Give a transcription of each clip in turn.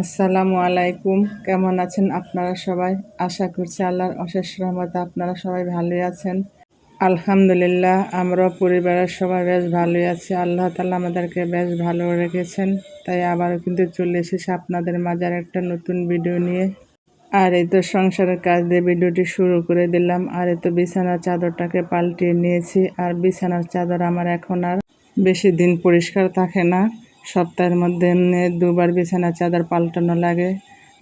আসসালামু আলাইকুম। কেমন আছেন আপনারা সবাই? আশা করছি আল্লাহর অশেষ রহমতে আপনারা সবাই ভালোই আছেন। আলহামদুলিল্লাহ আমরা পরিবারের সবাই বেশ ভালোই আছি। আল্লাহ তালা আমাদেরকে বেশ ভালো রেখেছেন। তাই আবারও কিন্তু চলে এসেছি আপনাদের মাঝে একটা নতুন ভিডিও নিয়ে। আর এই তো সংসারের কাজ দিয়ে ভিডিওটি শুরু করে দিলাম। আর এই তো বিছানার চাদরটাকে পাল্টিয়ে নিয়েছি। আর বিছানার চাদর আমার এখন আর বেশি দিন পরিষ্কার থাকে না। সপ্তাহের মধ্যে দুবার বিছানা চাদর পাল্টানো লাগে।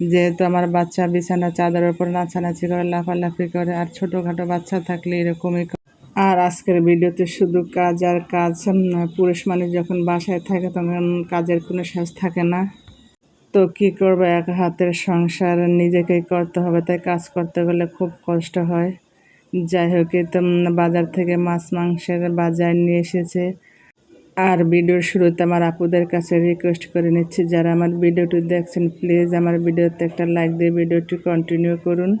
যেহেতু আমার বাচ্চা বিছানা চাদরের উপর নাচানাচি করে, লাফালাফি করে, আর ছোটোখাটো বাচ্চা থাকলে এরকমই আর আজকের ভিডিওতে শুধু কাজ আর কাজ পুরুষ মানুষ যখন বাসায় থাকে তখন কাজের কোনো শেষ থাকে না। তো কি করব, এক হাতের সংসার, নিজেকেই করতে হবে, তাই কাজ করতে গেলে খুব কষ্ট হয়। যাই হোক তো বাজার থেকে মাছ, মাংসের বাজার নিয়ে এসেছে। আর ভিডিওর শুরুতে আমার আপুদের কাছে রিকোয়েস্ট করে নিচ্ছি, যারা আমার ভিডিওটি দেখছেন প্লিজ আমার ভিডিওতে একটা লাইক দিয়ে ভিডিওটি কন্টিনিউ করুন।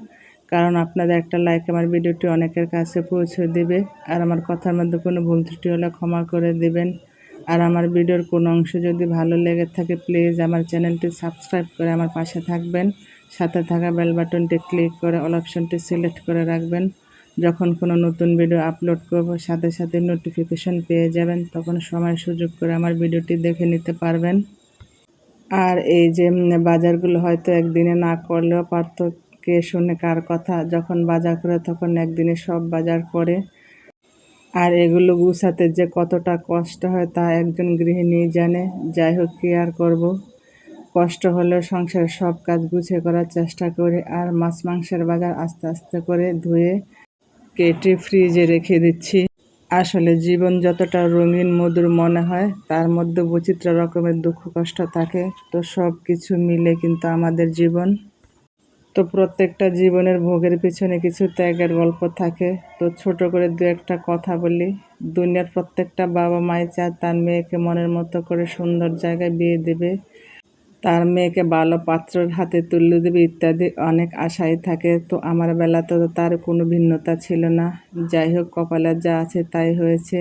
কারণ আপনাদের একটা লাইক আমার ভিডিওটি অনেকের কাছে পৌঁছে দেবে। আর আমার কথার মধ্যে কোনো ভুল ত্রুটি হলে ক্ষমা করে দেবেন। আর আমার ভিডিওর কোনো অংশ যদি ভালো লেগে থাকে প্লিজ আমার চ্যানেলটি সাবস্ক্রাইব করে আমার পাশে থাকবেন। সাথে থাকা বেল বাটনটি ক্লিক করে অল অপশনটি সিলেক্ট করে রাখবেন। যখন কোনো নতুন ভিডিও আপলোড করব, সাথে সাথে নোটিফিকেশন পেয়ে যাবেন, তখন সময় সুযোগ করে আমার ভিডিওটি দেখে নিতে পারবেন। আর এই যে বাজারগুলো হয়তো একদিনে না করলেও পারত কে শুনে কার কথা, যখন বাজার করে তখন একদিনে সব বাজার করে। আর এগুলো গুছাতে যে কতটা কষ্ট হয় তা একজন গৃহিণী জানে, যাই হোক কি আর করব। কষ্ট হলেও সংসারের সব কাজ গুছিয়ে করার চেষ্টা করি, আর মাছ মাংসের বাজার আস্তে আস্তে করে ধুয়ে কেটে ফ্রিজে রেখে দিচ্ছি। আসলে জীবন যতটা রঙিন মধুর মনে হয়, তার মধ্যে বৈচিত্র্য রকমের দুঃখ কষ্ট থাকে। তো সব কিছু মিলে কিন্তু আমাদের জীবন। তো প্রত্যেকটা জীবনের ভোগের পিছনে কিছু ত্যাগের গল্প থাকে। তো ছোট করে দু একটা কথা বলি। দুনিয়ার প্রত্যেকটা বাবা মায় চায় তার মেয়েকে মনের মতো করে সুন্দর জায়গায় বিয়ে দেবে। তার মেয়েকে ভালো পাত্রের হাতে তুলে দেবে ইত্যাদি অনেক আশাই থাকে। তো আমার বেলাতে তো তার কোনো ভিন্নতা ছিল না। যাই হোক, কপালে যা আছে তাই হয়েছে।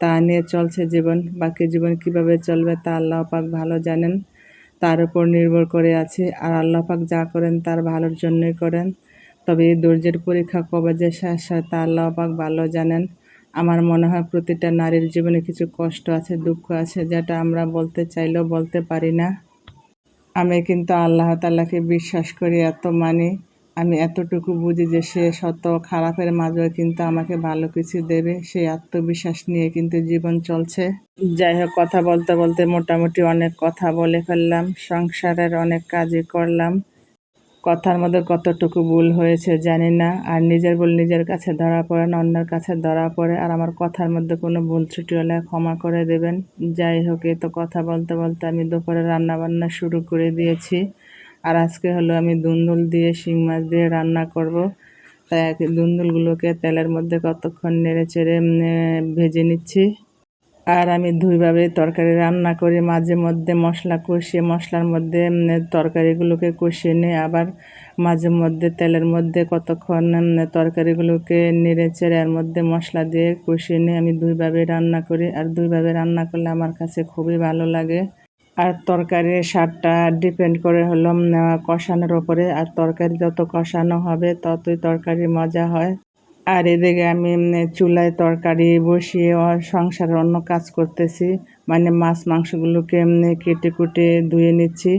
তা নিয়ে চলছে জীবন। বাকি জীবন কীভাবে চলবে তা আল্লাহ পাক ভালো জানেন। তার উপর নির্ভর করে আছে। আর আল্লাহ পাক যা করেন তার ভালোর জন্যই করেন। তবে এই ধৈর্যের পরীক্ষা কবে যে শেষ হয় তা আল্লাহ পাক ভালো জানেন। আমার মনে হয় প্রতিটা নারীর জীবনে কিছু কষ্ট আছে, দুঃখ আছে, যেটা আমরা বলতে চাইলেও বলতে পারি না। আমি কিন্তু আল্লাহ তাল্লাহকে বিশ্বাস করি, এত মানি। আমি এতটুকু বুঝি যে সে শত খারাপের মাঝেও কিন্তু আমাকে ভালো কিছু দেবে। সে আত্মবিশ্বাস নিয়ে কিন্তু জীবন চলছে। যাই হোক, কথা বলতে বলতে মোটামুটি অনেক কথা বলে ফেললাম। সংসারের অনেক কাজই করলাম। কথার মধ্যে কতটুকু ভুল হয়েছে জানি না। আর নিজের ভুল নিজের কাছে ধরা পড়ে না, অন্যের কাছে ধরা পড়ে। আর আমার কথার মধ্যে কোনো ভুল ত্রুটি হলে ক্ষমা করে দেবেন। যাই হোক এ তো কথা বলতে বলতে আমি দুপুরে রান্নাবান্না শুরু করে দিয়েছি। আর আজকে হলো আমি দুন্দুল দিয়ে শিং মাছ দিয়ে রান্না করব। তাই দুন্দুলগুলোকে তেলের মধ্যে কতক্ষণ নেড়ে চেড়ে ভেজে নিচ্ছি। আর আমি দুইভাবে তরকারি রান্না করি। মাঝে মধ্যে মশলা কষিয়ে, মশলার মধ্যে তরকারিগুলোকে কষিয়ে নিই আবার মাঝে মধ্যে তেলের মধ্যে কতক্ষণ তরকারিগুলোকে নেড়ে চেড়ে এর মধ্যে মশলা দিয়ে কষিয়ে নিয়ে আমি দুইভাবে রান্না করি। আর দুইভাবে রান্না করলে আমার কাছে খুবই ভালো লাগে। আর তরকারির স্বাদটা ডিপেন্ড করে হলো কষানোর ওপরে আর তরকারি যত কষানো হবে, ততই তরকারি মজা হয়। আর এদিকে আমি চুলায় তরকারি বসিয়ে সংসারের অন্য কাজ করতেছি। মানে মাছ মাংসগুলোকে এমনি কেটে কুটে ধুয়ে নিচ্ছি।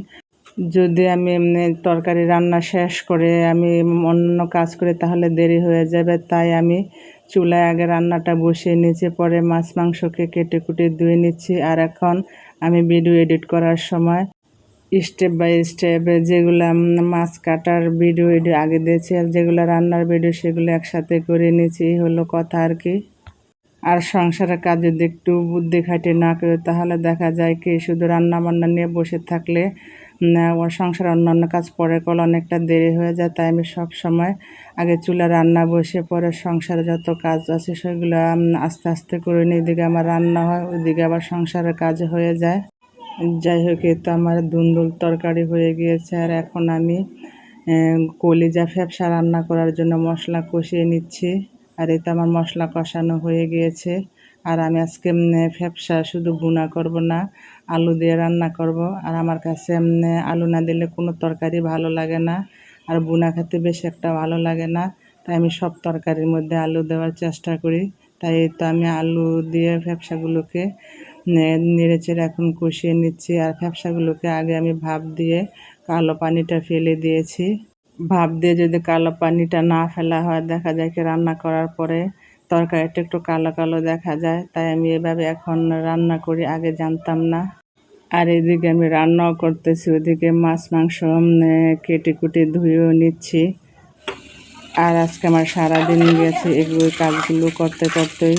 যদি আমি এমনি তরকারি রান্না শেষ করে আমি অন্য কাজ করে তাহলে দেরি হয়ে যাবে। তাই আমি চুলায় আগে রান্নাটা বসিয়ে নিচ্ছি পরে মাছ মাংসকে কেটে কুটে ধুয়ে নিচ্ছি। আর এখন আমি ভিডিও এডিট করার সময় স্টেপ বাই স্টেপ যেগুলো মাছ কাটার ভিডিও ভিডিও আগে দিয়েছি আর যেগুলো রান্নার ভিডিও সেগুলো একসাথে করে নিয়েছি হলো কথা আর কি। আর সংসারের কাজ যদি একটু বুদ্ধি খাটে না করে, তাহলে দেখা যায় কি, শুধু রান্না বান্না নিয়ে বসে থাকলে সংসার অন্যান্য কাজ পরে কল অনেকটা দেরি হয়ে যায়, তাই আমি সব সময় আগে চুলা রান্না বসে, পরে সংসারে যত কাজ আছে সেগুলো আস্তে আস্তে করে নিই। এদিকে আমার রান্না হয়, ওইদিকে আবার সংসারের কাজ হয়ে যায়। যাই হোক, এ আমার দুন্দুল তরকারি হয়ে গিয়েছে। আর এখন আমি কলিজা ফ্যাপসা রান্না করার জন্য মশলা কষিয়ে নিচ্ছি। আর এতে আমার মশলা কষানো হয়ে গিয়েছে। আর আমি আজকে ফ্যাপসা শুধু বুনা করব না, আলু দিয়ে রান্না করব। আর আমার কাছে আলু না দিলে কোনো তরকারি ভালো লাগে না। আর বুনা খেতে বেশি একটা ভালো লাগে না। তাই আমি সব তরকারির মধ্যে আলু দেওয়ার চেষ্টা করি। তাই তো আমি আলু দিয়ে ফ্যাপসাগুলোকে নেড়ে চেড়ে এখন কষিয়ে নিচ্ছি আর ফ্যাপসাগুলোকে আগে আমি ভাপ দিয়ে কালো পানিটা ফেলে দিয়েছি। ভাপ দিয়ে যদি কালো পানিটা না ফেলা হয়, দেখা যায় কি রান্না করার পরে তরকারিটা একটু কালো কালো দেখা যায়। তাই আমি এভাবে এখন রান্না করি, আগে জানতাম না। আর এদিকে আমি রান্নাও করতেছি, ওদিকে মাছ, মাংস কেটে কুটে ধুয়েও নিচ্ছি। আর আজকে আমার সারাদিন গেছে এগুলো কাজগুলো করতে, করতেই।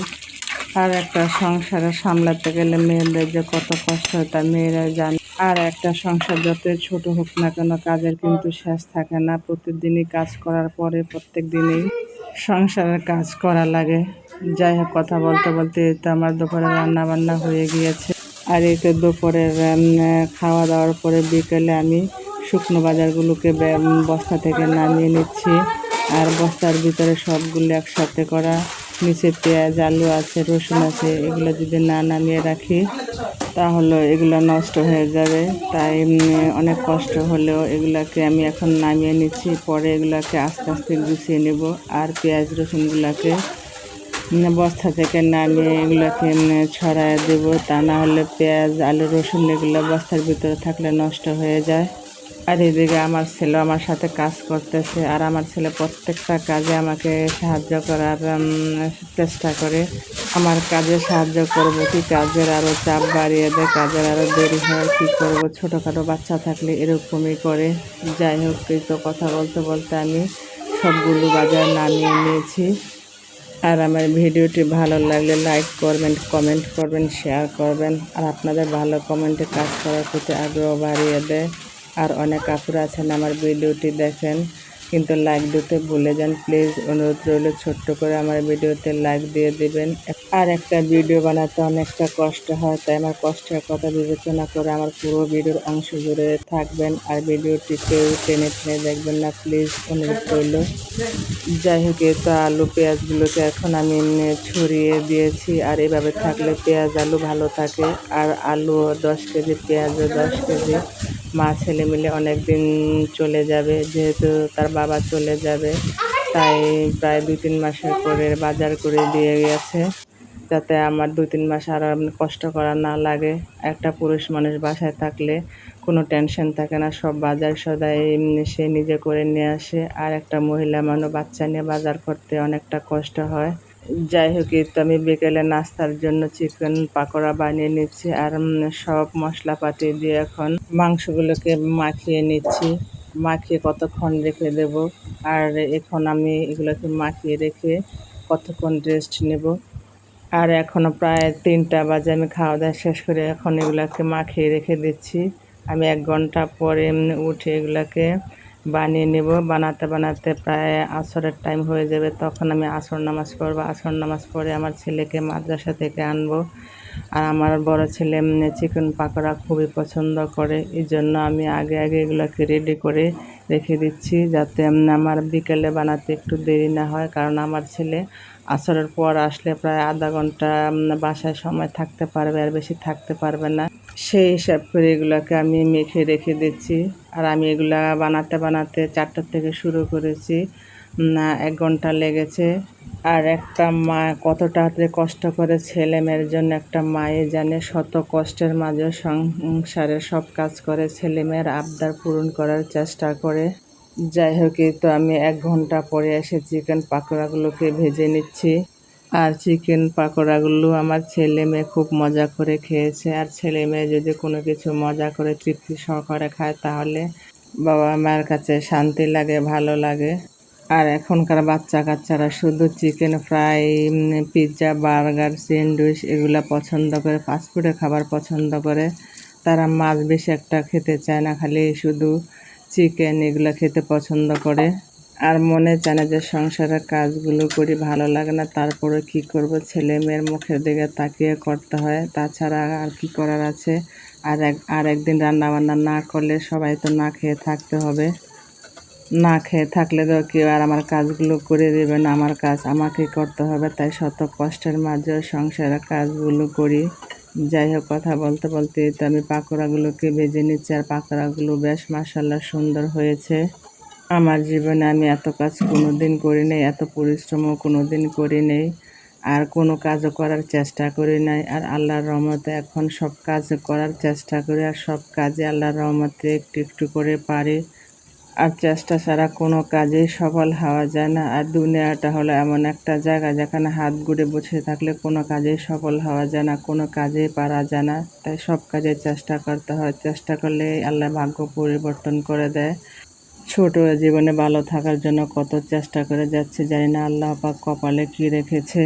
আর একটা সংসারে সামলাতে গেলে মেয়েদের যে কত কষ্ট হয় তা মেয়েরা জানে। আর একটা সংসার যতই ছোট হোক না কেন কাজের কিন্তু শেষ থাকে না। প্রতিদিনই কাজ করার পরে প্রত্যেক দিনেই সংসারের কাজ করা লাগে। যাই হোক, কথা বলতে বলতে তো আমার দুপুরে রান্না বান্না হয়ে গিয়েছে। আর এই তো দুপুরের খাওয়া দাওয়ার পরে বিকেলে আমি শুকনো বাজারগুলোকে বস্তা থেকে নামিয়ে নিচ্ছি। আর বস্তার ভিতরে সবগুলো একসাথে করা নিচে পেঁয়াজ, আলু আছে, রসুন আছে, এগুলো যদি না নামিয়ে রাখি, তাহলে এগুলো নষ্ট হয়ে যাবে। তাই অনেক কষ্ট হলেও এগুলাকে আমি এখন নামিয়ে নিচ্ছি। পরে এগুলাকে আস্তে আস্তে গুছিয়ে নেব। আর পেঁয়াজ রসুনগুলোকে বস্তা থেকে নামিয়ে এগুলোকে ছড়ায় দেব। তা না হলে পেঁয়াজ, আলু, রসুন এগুলো বস্তার ভিতরে থাকলে নষ্ট হয়ে যায়। আর এদিকে আমার ছেলে আমার সাথে কাজ করতেছে আর আমার ছেলে প্রত্যেকটা কাজে আমাকে সাহায্য করার চেষ্টা করে। আমার কাজে সাহায্য করব কি কাজের আরও চাপ বাড়িয়ে দেয় কাজের আরও দেরি হয়, কী করব? ছোটোখাটো বাচ্চা থাকলে এরকমই করে। যাই হোক, এই তো কথা বলতে বলতে আমি সবগুলো বাজার নামিয়ে নিয়েছি। আর আমার ভিডিওটি ভালো লাগলে লাইক করবেন কমেন্ট করবেন শেয়ার করবেন। আর আপনাদের ভালো কমেন্টে কাজ করার প্রতি আগ্রহ বাড়িয়ে দেয় আর অনেক কাপড় আছেন আমার ভিডিওটি দেখেন। কিন্তু লাইক দিতে ভুলে যান প্লিজ অনুরোধ রইল ছোট্ট করে আমার ভিডিওতে লাইক দিয়ে দিবেন। আর একটা ভিডিও বানাতে অনেকটা কষ্ট হয়, তাই আমার কষ্টের কথা বিবেচনা করে আমার পুরো ভিডিওর অংশ জুড়ে থাকবেন। আর ভিডিওটি কেউ টেনে টেনে দেখবেন না প্লিজ অনুরোধ রইল। যাই হোক তো আলু, পেঁয়াজগুলোকে এখন আমি ছড়িয়ে দিয়েছি। আর এভাবে থাকলে পেঁয়াজ আলু ভালো থাকে। আর আলু দশ কেজি, পেঁয়াজও দশ কেজি। মা ছেলে মিলে অনেক দিন চলে যাবে, যেহেতু তার বাবা চলে যাবে। তাই প্রায় দুই তিন মাসের করে বাজার করে দিয়ে গেছে। যাতে আমার দুই তিন মাস আর কষ্ট করা না লাগে। একটা পুরুষ মানুষ বাসায় থাকলে কোনো টেনশন থাকে না, সব বাজার সদাই সে নিজে করে নিয়ে আসে। আর একটা মহিলা মানুষ বাচ্চা নিয়ে বাজার করতে অনেকটা কষ্ট হয়। যাই হোক তো আমি বিকেলে নাস্তার জন্য চিকেন পাকোড়া বানিয়ে নিচ্ছি। আর সব মশলাপাতি দিয়ে এখন মাংসগুলোকে মাখিয়ে নিচ্ছি। মাখিয়ে কতক্ষণ রেখে দেব? আর এখন আমি এগুলোকে মাখিয়ে রেখে কতক্ষণ রেস্ট নেব? আর এখনও প্রায় তিনটা বাজে, আমি খাওয়া দাওয়া শেষ করে এখন এগুলোকে মাখিয়ে রেখে দিচ্ছি। আমি এক ঘণ্টা পরে উঠে এগুলাকে বানিয়ে নেব। বানাতে বানাতে প্রায় আসরের টাইম হয়ে যাবে। তখন আমি আসর নামাজ পড়ব। আসর নামাজ পড়ে আমার ছেলেকে মাদ্রাসা থেকে আনব। আর আমার বড় ছেলে চিকেন পাকোড়া খুবই পছন্দ করে। এই জন্য আমি আগে আগে এগুলোকে রেডি করে রেখে দিচ্ছি যাতে আমার বিকেলে বানাতে একটু দেরি না হয়। কারণ আমার ছেলে আসরের পর আসলে প্রায় আধা ঘণ্টা বাসায় সময় থাকতে পারবে আর বেশি থাকতে পারবে না। সেই হিসাব করে এগুলোকে আমি মেখে রেখে দিচ্ছি। আর আমি এগুলা বানাতে বানাতে চারটার থেকে শুরু করেছি। এক ঘণ্টা লেগেছে। আর একটা মা কতটা যে কষ্ট করে ছেলে মেয়ের জন্য একটা মায়ে জানে শত কষ্টের মাঝে সংসারে সব কাজ করে, ছেলে মেয়ের আবদার পূরণ করার চেষ্টা করে। যাই হোক তো আমি এক ঘণ্টা পরে এসে চিকেন পাকোড়াগুলোকে ভেজে নিচ্ছি। আর চিকেন পাকোড়াগুলো আমার ছেলে মেয়ে খুব মজা করে খেয়েছে। আর ছেলে মেয়ে যদি কোনো কিছু মজা করে তৃপ্তি সহকারে খায়, তাহলে বাবা মায়ের কাছে শান্তি লাগে, ভালো লাগে। আর এখনকার বাচ্চা কাচ্চারা শুধু chicken fry pizza, burger, sandwich এগুলা পছন্দ করে, ফাস্টফুডের খাবার পছন্দ করে। তারা মাছ বেশি একটা খেতে চায় না, খালি শুধু চিকেন এগুলো খেতে পছন্দ করে। আর মনে চায় না যে সংসারের কাজগুলো করি, ভালো লাগে না। তারপরে কি করব? ছেলে মেয়ের মুখের দিকে তাকিয়ে করতে হয়। তাছাড়া আর কি করার আছে? আর এক, আর একদিন রান্না বান্না না করলে সবাই তো না খেয়ে থাকতে হবে। না খেয়ে থাকলে তো কেউ আর আমার কাজগুলো করে দেবে না। আমার কাজ আমাকে করতে হবে, তাই শত কষ্টের মাঝেও সংসারের কাজগুলো করি। যাই হোক, কথা বলতে বলতে তো আমি পাকোড়াগুলোকে ভেজে নিচ্ছি। আর পাকোড়াগুলো বেশ মাসাল্লাহ সুন্দর হয়েছে। আমার জীবনে আমি এত কাজ কোনো দিন করি নাই, এত পরিশ্রমও কোনো দিন করি নেই, আর কোনো কাজও করার চেষ্টা করি নাই। আর আল্লাহর রহমতে এখন সব কাজ করার চেষ্টা করি, আর সব কাজে আল্লাহর রহমতে একটু একটু করে পারি। আর চেষ্টা ছাড়া কোনো কাজেই সফল হওয়া যায় না। আর দুনিয়াটা হলো এমন একটা জায়গা যেখানে হাত গুড়ে বসে থাকলে কোনো কাজেই সফল হওয়া যায় না, কোনো কাজেই পারা যায় না। তাই সব কাজে চেষ্টা করতে হয়। চেষ্টা করলে আল্লাহ ভাগ্য পরিবর্তন করে দেয়। ছোট জীবনে ভালো থাকার জন্য কত চেষ্টা করে যাচ্ছে জানি না, আল্লাহ পাক কপালে কি রেখেছে।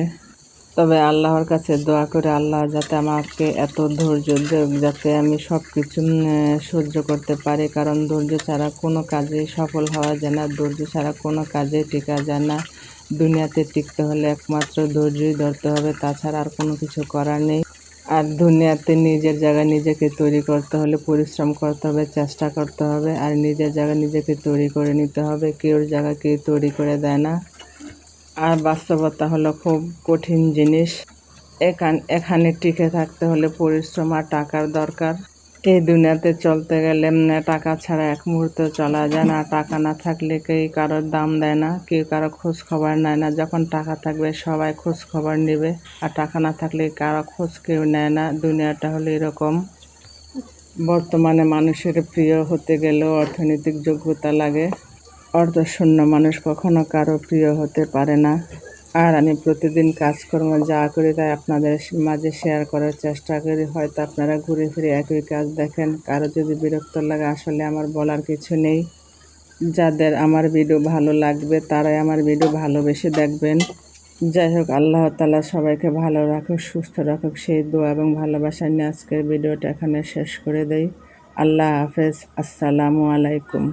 তবে আল্লাহর কাছে দোয়া করে আল্লাহ যাতে আমাকে এত ধৈর্য যাতে আমি সব কিছু সহ্য করতে পারি। কারণ ধৈর্য ছাড়া কোনো কাজে সফল হওয়া যায় না, ধৈর্য ছাড়া কোনো কাজে টিকা যায় না। দুনিয়াতে টিকতে হলে একমাত্র ধৈর্যই ধরতে হবে, তাছাড়া আর কোনো কিছু করার নেই। আর দুনিয়াতে নিজের জায়গা নিজেকে তৈরি করতে হলে পরিশ্রম করতে হবে, চেষ্টা করতে হবে। আর নিজের জায়গা নিজেকে তৈরি করে নিতে হবে। কেউ জায়গা কেউ তৈরি করে দেয় না। আর বাস্তবতা হলো খুব কঠিন জিনিস। এখান, এখানে টিকে থাকতে হলে পরিশ্রম আর টাকার দরকার। এই দুনিয়াতে চলতে গেলে টাকা ছাড়া এক মুহূর্ত চলা যায় না। টাকা না থাকলে কেউ কারোর দাম দেয় না, কেউ কারও খোঁজ খবর নেয় না। যখন টাকা থাকবে, সবাই খোঁজ খবর নেবে। আর টাকা না থাকলে কারও খোঁজ কেউ নেয় না। দুনিয়াটা হলো এরকম। বর্তমানে মানুষের প্রিয় হতে গেলেও অর্থনৈতিক যোগ্যতা লাগে। অর্ধশূন্য মানুষ কখনো কারও প্রিয় হতে পারে না। আর আমি প্রতিদিন কাজকর্ম যা করি তাই আপনাদের মাঝে শেয়ার করার চেষ্টা করি। হয়তো আপনারা ঘুরে ফিরে একই কাজ দেখেন, কারও যদি বিরক্ত লাগে আসলে আমার বলার কিছু নেই। যাদের আমার ভিডিও ভালো লাগবে তারাই আমার ভিডিও ভালোবেসে দেখবেন। যাই হোক, আল্লাহ তালা সবাইকে ভালো রাখুক, সুস্থ রাখুক, সেই দোয়া এবং ভালোবাসা নিয়ে আজকের ভিডিওটা এখানে শেষ করে দেই। আল্লাহ হাফেজ, আসসালামু আলাইকুম।